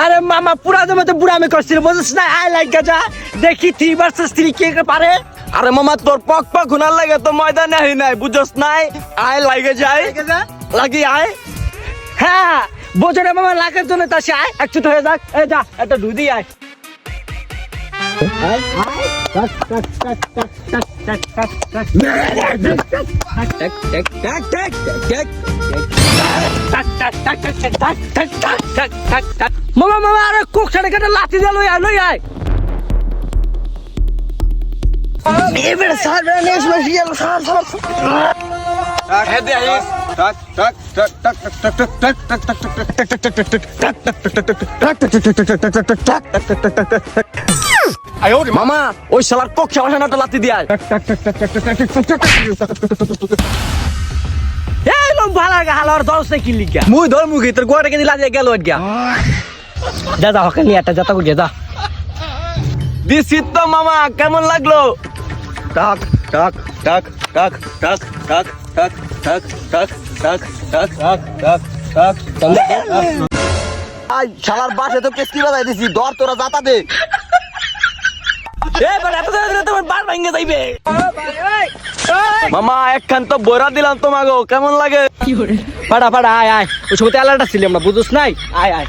আরে মামা পুরা জমে তো বুড়া আমি করছিল বুঝছিস না আই লাইক যা দেখি থ্রি ভার্সেস থ্রি কে পারে আরে মামা তোর পক পক হুনার লাগে তো ময়দানে হই নাই বুঝছস নাই আয় লাগে যায় লাগি আয় হ্যাঁ বোঝরে মামা লাখের জন্য তা সে আয় একটু হয়ে যাক এই যা একটা দুধই আয় টাক, টাক, টাক, মামা মামা আরে কোক সাড়ে কাটা লাতি দিয়ে লই আয় লই আয় এবারে সার রানে এসে বসে গেল সার সার মামা ওই শালার কক সাবাসে নাটা লাতি দিয়ে এই লোক ভালো হালার দশ কিনলি মুই ধর মুখে তোর গোয়াটা কিন্তু লাগিয়ে গেল গিয়া যা যা হকে নিয়ে একটা যাতা করিয়া যা দিছি তো মামা কেমন লাগল টাক টাক টাক টাক টাক টাক টাক টাক টাক টাক টাক টাক টাক টাক আই শালার বাসে তো কেসকি বাজাই দিছি ধর তোরা যাতা দে মামা একখান তো বইরা দিলাম তোমাগো কেমন লাগে পাড়া পাড়া আয় আয় ওই সময় আলাদা ছিলি আমরা বুঝোস নাই আয় আয়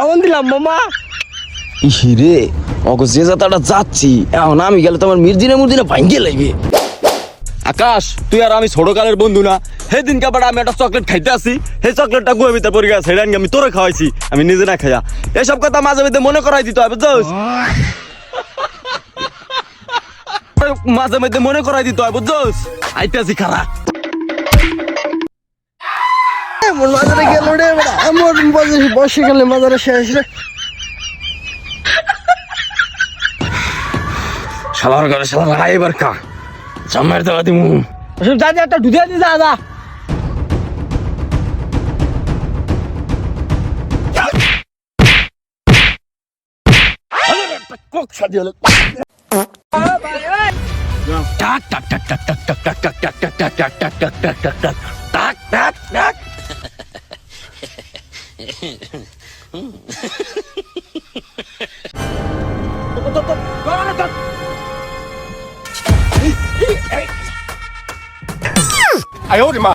কেমন দিলাম মামা? ইরে অগো যে যাতাটা যাচ্ছি এখন আমি গেলে তোমার মির্দিনে মুর্দিনে ভাঙ্গে লাগবে। আকাশ তুই আর আমি ছোটকালের বন্ধু না। সেদিন কাবার আমি একটা চকলেট খাইতে আসি। সেই চকলেটটা গুয়ে ভিতরে পড়ে গেছে সেটা আমি তোরে খাওয়াইছি। আমি নিজে না খাইয়া। এসব কথা মাঝে মধ্যে মনে করাই দিতে হবে বুঝছস? মাঝে মধ্যে মনে করাই দিতে হয় বুঝছস? আইতাছি খারা এমন মাজারে গেল রে বসে গেলে মাজারে শেষ রে শালার ঘরে শালার আইবার কা জামাইয়ের দেওয়া দিমু ওসব যা যা একটা ঢুকে দি যা যা কক সাদি হলো টাক টাক টাক টাক টাক টাক টাক টাক টাক টাক টাক টাক টাক টাক টাক টাক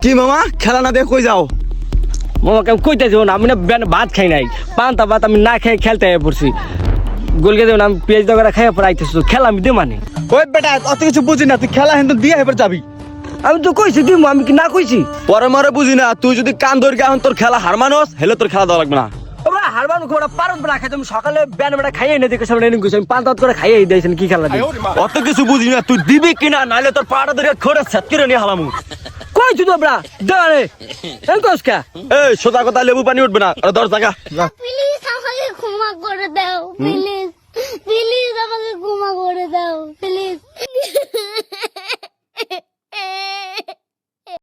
কি মামা? খেলা না দেখে কই যাও? মামাকে আমি কইতে যাব না আমি না ভাত খাই নাই। পান্তা ভাত আমি না খেয়ে খেলতে পড়ছি। গোলকে দেবো না আমি পেঁয়াজ দোকানে খাইয়ে পরে আইতেছি খেলা আমি দে মানে ওই বেটা অত কিছু বুঝি না তুই খেলা হেন দিয়ে এবার যাবি। আমি তো কইছি দিম আমি কি না কইছি? পরে মরে বুঝি না তুই যদি কান ধরে এখন তোর খেলা হার মানুষ হেলে তোর খেলা দেওয়া লাগবে না। ওরা হারবান কোড়া পারত বড়া খাইতে আমি সকালে ব্যান বেটা খাইয়ে এনে দেখে সামনে এনে গেছি আমি ভাত করে খাইয়ে দিয়েছেন কি খেলা দিই অত কিছু বুঝি না তুই দিবি কিনা নাইলে তোর পাড়া ধরে খড়ে সেট করে নিয়ে হালামু। কইছি তো বড়া দেওয়ারে এই কসকা এই সোজা কথা লেবু পানি উঠবে না আরে দর জায়গা প্লিজ আমাকে ক্ষমা করে দাও প্লিজ